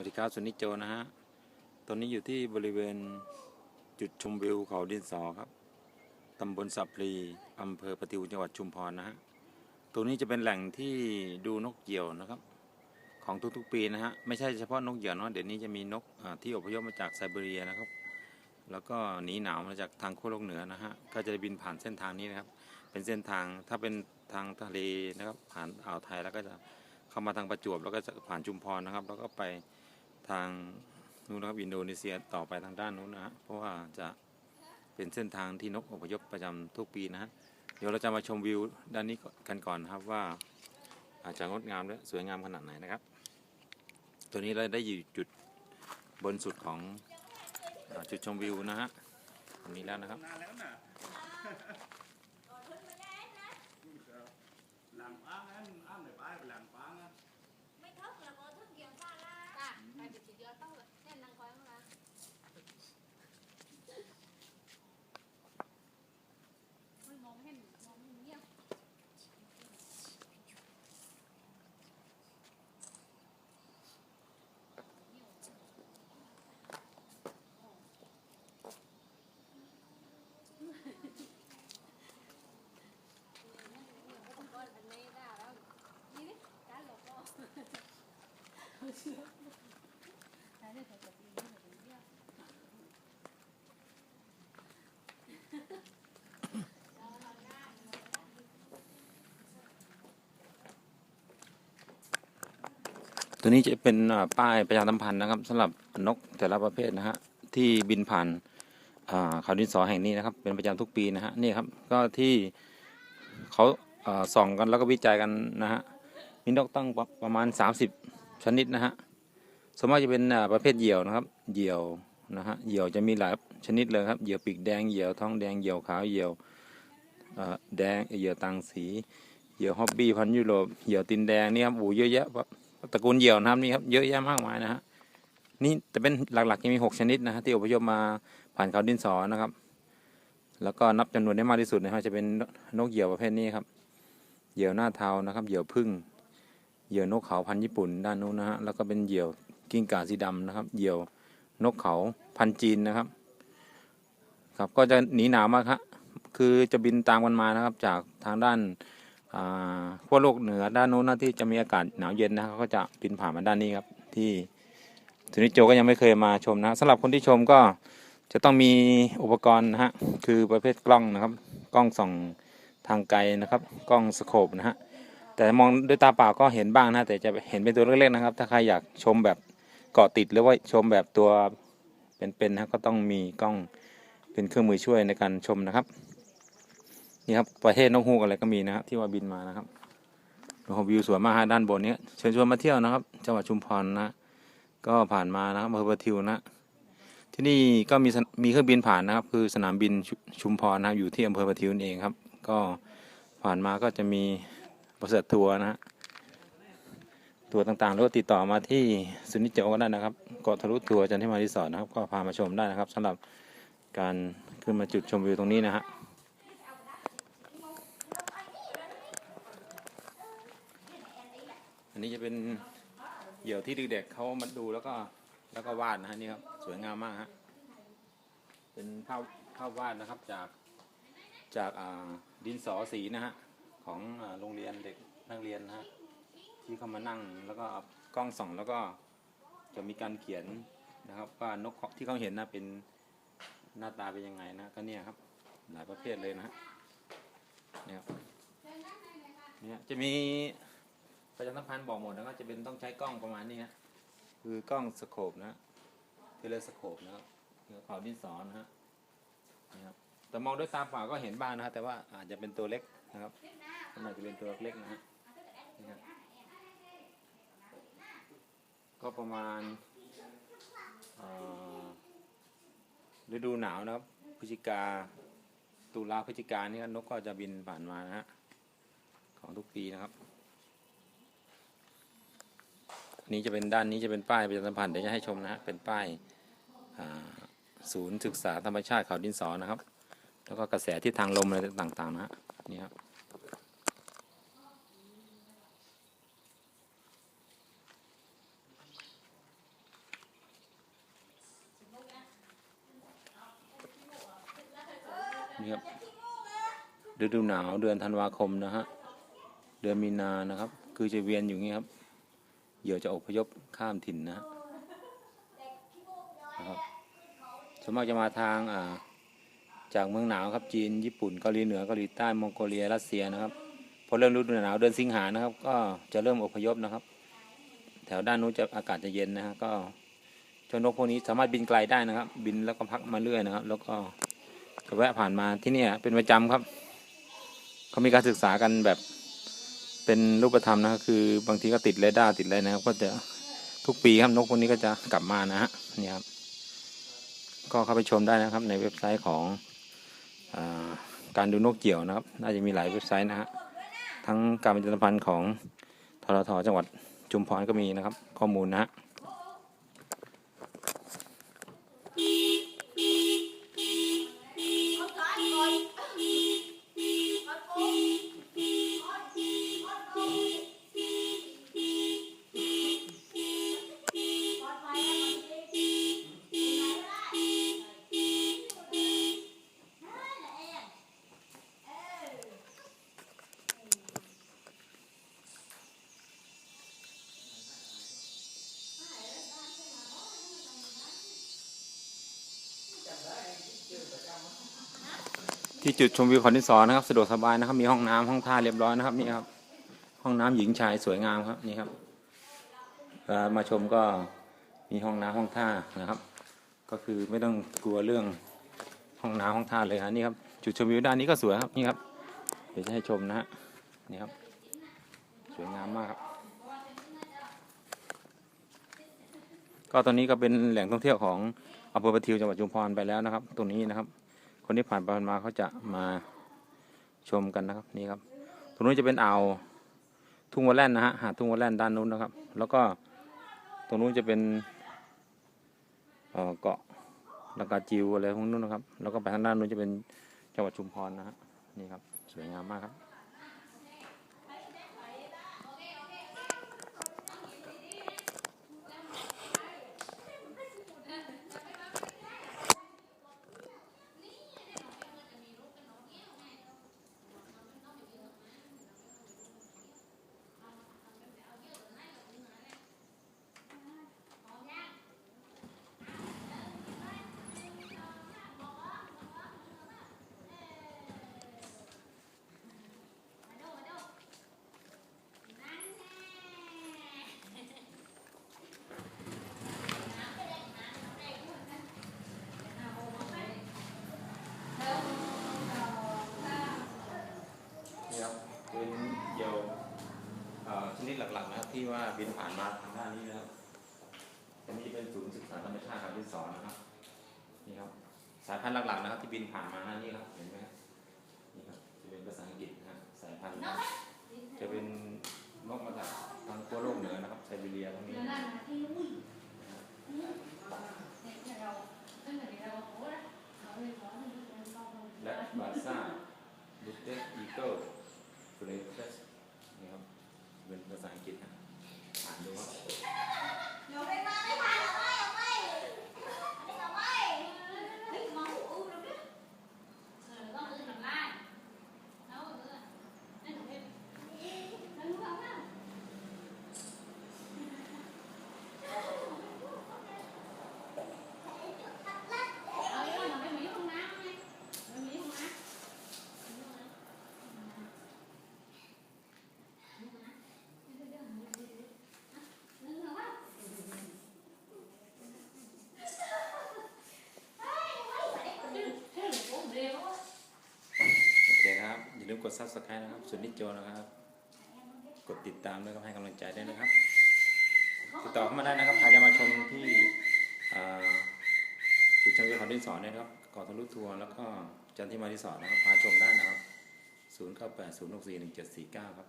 วัสดีครับสุนิจโจนะฮะ ตอนนี้อยู่ที่บริเวณจุดชมวิวเขาดินสอครับ ตำบลสับปลีอำเภอปะติวจังหวัดชุมพรนะฮะ ตรงนี้จะเป็นแหล่งที่ดูนกเหยี่ยวนะครับ ของทุกๆปีนะฮะ ไม่ใช่เฉพาะนกเหยี่ยวนะเดี๋ยวนี้จะมีนกที่อพยพมาจากไซบีเรียนะครับ แล้วก็หนีหนาวมาจากทางขั้วโลกเหนือนะฮะ ก็จะบินผ่านเส้นทางนี้นะครับ เป็นเส้นทางถ้าเป็นทางทะเลนะครับ ผ่านอ่าวไทยแล้วก็จะเข้ามาทางประจวบแล้วก็จะผ่านชุมพรนะครับ แล้วก็ไป ทางนู้นนะครับอินโดนีเซียต่อไปทางด้านนู้นนะฮะเพราะว่าจะเป็นเส้นทางที่นกอพยพประจำทุกปีนะฮะเดี๋ยวเราจะมาชมวิวด้านนี้กันก่อนนะครับว่า อาจจะงดงามและสวยงามขนาดไหนนะครับ ตัวนี้เราได้อยู่จุดบนสุดของจุดชมวิวนะฮะตรงนี้แล้วนะครับ นานแล้วน่ะหลังป้างอันอันไหนป้ายหลังป้างอะ ไม่ thức là có thức nhiều pha la จ้ะไปไปสิเดียวต้องแน่นนางคอยมาไม่มองเห็นมองเห็นเงียบ ก้อนอันนี้ได้แล้วนี่นี่การหลอกล่อใช้ได้แตัวนี้จะเป็นป้ายประชาสัมพันธ์นะครับสำหรับนกแต่ละประเภทนะฮะที่บินผ่านเขาดินสอแห่งนี้นะครับ เป็นประจำทุกปีนะฮะนี่ครับก็ที่เขาส่องกันแล้วก็วิจัยกันนะฮะมีนกตั้งประประมาณ 30 ชนิดนะฮะส่วนมากจะเป็นประเภทเหยี่ยวนะครับ เหยี่ยวนะฮะ เหยี่ยวจะมีหลายชนิดเลยครับ เหยี่ยวปีกแดง เหยี่ยวท้องแดง เหยี่ยวขาว เหยี่ยวอ่าแดง เหยี่ยวต่างสี เหยี่ยวฮอบบี้พันยุโรป เหยี่ยวตินแดงนี่ครับโอ้เยอะแยะตระกูลเหยี่ยวนะครับนี่ครับเยอะแยะมากมายนะฮะ นี่แต่เป็นหลักๆจะมีหกชนิดนะฮะที่อพยพมาผ่านเขาดินสอนะครับ แล้วก็นับจำนวนได้มากที่สุดนะฮะจะเป็นนกเหยี่ยวประเภทนี้ครับ เหยี่ยวหน้าเทานะครับ เหยี่ยวพึ่ง เหยี่ยวนกเขาพันญี่ปุ่นด้านนู้นนะฮะแล้วก็เป็นเหยี่ยวกิ้งก่าสีดำนะครับ เหยี่ยวนกเขาพันจีนนะครับ ครับก็จะหนีหนาวมากครับคือจะบินตามกันมานะครับ จากทางด้านขั้วโลกเหนือด้านโน้นนะที่จะมีอากาศหนาวเย็นนะเขาก็จะบินผ่านมาด้านนี้ครับ ที่สุนิโจก็ยังไม่เคยมาชมนะสำหรับคนที่ชมก็จะต้องมีอุปกรณ์นะฮะคือประเภทกล้องนะครับ กล้องส่องทางไกลนะครับ กล้องสโคปนะฮะ แต่มองด้วยตาเปล่าก็เห็นบ้างนะแต่จะเห็นเป็นตัวเล็กๆนะครับ ถ้าใครอยากชมแบบเกาะติดหรือว่าชมแบบตัวเป็นๆนะก็ต้องมีกล้องเป็นเครื่องมือช่วยในการชมนะครับนี่ครับประเทศนกฮูกอะไรก็มีนะครับที่ว่าบินมานะครับโอ้โหวิวสวยมากฮะด้านบนนี้เชิญชวนมาเที่ยวนะครับ จังหวัดชุมพรนะ ก็ผ่านมานะครับอำเภอประทิวนะ ที่นี่ก็มีมีเครื่องบินผ่านนะครับ คือสนามบินชุชุมพรนะครับอยู่ที่อำเภอประทิวนั่นเองครับ ก็ผ่านมาก็จะมี บริษัททัวร์นะฮะทัวร์ต่างๆแล้วก็ติดต่อมาที่สุนิจโจก็ได้นะครับเกาะทะลุทัวร์จันทิมารีสอร์ทนะครับก็พามาชมได้นะครับสำหรับการขึ้นมาจุดชมวิวตรงนี้นะฮะอันนี้จะเป็นเหยี่ยวที่เด็กๆเขามาดูแล้วก็แล้วก็วาดนะฮะนี่ครับสวยงามมากฮะเป็นภาพภาพวาดนะครับจากจากดินสอสีนะฮะ ของโรงเรียนเด็กนักเรียนนะฮะที่เขามานั่งแล้วก็กล้องส่องแล้วก็จะมีการเขียนนะครับว่านกที่เขาเห็นนะเป็นหน้าตาเป็นยังไงนะก็เนี่ยครับหลายประเภทเลยนะฮะเนี่ยเนี่ยจะมีประชาสัมพันธ์บอกหมดนะครับจะเป็นต้องใช้กล้องประมาณนี้ฮะคือกล้องสโคปนะเทเลสโคปนะครับเนื้อขาวดินสอนะฮะนี่ครับแต่มองด้วยตาเปล่าก็เห็นบ้างนะฮะแต่ว่าอาจจะเป็นตัวเล็กนะครับ มันอาจจะเป็นตัวเล็กนะฮะนี่ครับก็ประมาณฤดูหนาวนะครับพฤศจิกาตุลาพฤศจิกานี่ครับนกก็จะบินผ่านมานะฮะของทุกปีนะครับนี้จะเป็นด้านนี้จะเป็นป้ายประชาสัมพันธ์เดี๋ยวจะให้ชมนะฮะเป็นป้ายศูนย์ศึกษาธรรมชาติเขาดินสอนะครับ แล้วก็กระแสที่ทางลมอะไรต่างๆนะฮะนี่ครับ นี่ครับฤดูหนาวเดือนธันวาคมนะฮะเดือนมีนานะครับ คือจะเวียนอยู่อย่างงี้ครับเหยื่อจะอพยพข้ามถิ่นนะฮะนะครับส่วนมากจะมาทางอ่าจากเมืองหนาวครับจีนญี่ปุ่นเกาหลีเหนือเกาหลีใต้มองโกเลียรัสเซียนะครับพอเริ่มฤดูหนาวเดือนสิงหานะครับ ก็จะเริ่มอพยพนะครับ แถวด้านนู้นจะอากาศจะเย็นนะฮะก็เจ้านกพวกนี้สามารถบินไกลได้นะครับ บินแล้วก็พักมาเรื่อยนะครับ แล้วก็ จะแวะผ่านมาที่นี่เป็นประจำครับ เขามีการศึกษากันแบบเป็นรูปธรรมนะครับคือบางทีก็ติดเรดาร์ติดอะไรนะครับ ก็จะทุกปีครับนกพวกนี้ก็จะกลับมานะฮะนี่ครับ ก็เข้าไปชมได้นะครับ ในเว็บไซต์ของอการดูนกเกี่ยวนะครับ น่าจะมีหลายเว็บไซต์นะฮะทั้งการประชาสัมพันธ์ของทรทจังหวัดจุมพรก็มีนะครับ ข้อมูลนะฮะ ที่จุดชมวิวเขาดินสอนนะครับ สะดวกสบายนะครับ มีห้องน้ำห้องท่าเรียบร้อยนะครับนี่ครับ ห้องน้ำหญิงชายสวยงามครับนี่ครับมาชมก็มีห้องน้ำห้องท่านะครับ ก็คือไม่ต้องกลัวเรื่องห้องน้ำห้องท่าเลยครับนี่ครับจุดชมวิวด้านนี้ก็สวยครับนี่ครับเดี๋ยวจะให้ชมนะฮะนี่ครับสวยงามมากครับก็ตอนนี้ก็เป็นแหล่งท่องเที่ยวของอำเภอประทิวจังหวัดชุมพรไปแล้วนะครับ ตรงนี้นะครับ คนที่ผ่านไปผ่านมาเขาจะมาชมกันนะครับนี่ครับตรงนู้นจะเป็นอ่าวทุ่งวัวแล่นนะฮะหาดทุ่งวัวแล่นด้านนู้นนะครับ แล้วก็ตรงนู้นจะเป็นเกาะลังกาจิวอะไรพวกนู้นนะครับ แล้วก็ไปทางด้านนู้นจะเป็นจังหวัดชุมพรนะฮะนี่ครับสวยงามมากครับ นี่ครับเป็นเหยี่ยวเอ่อชนิดหลักๆนะครัาบินผ่านมาทางด้านนี้นะครับอันนี้เป็นศูนย์ศึกษาธรรมชาติครับที่สอนนะครับ นี่ครับ สายพันธุ์หลักๆนะครับที่บินผ่านมานี่ครับ เห็นไหมครับ นี่ครับ จะเป็นภาษาอังกฤษนะสายพันธุ์นะจะเป็นนกมาจากทางขั้วโลกเหนือนะครับไซบีเรียตรงนี้และบาซ่าลูเตสอีเกิลเฟรเฟสนี่ครับเป็นภาษาอังกฤษนะอ่านดูครับ โอเคครับ กดซับสไครต์นะครับ สุนิจโจนะครับ กดติดตามด้วยครับให้กำลังใจได้นะครับ ติดต่อเข้ามาได้นะครับใครจะมาชมที่จุดชมวิวเขาดิสอนนะครับกาะทะลุทัวร์แล้วก็จันทิมารีสอร์นะครับพาชมได้นะครับ 0 9 8 0 6 4 1 7 4 9 ครับ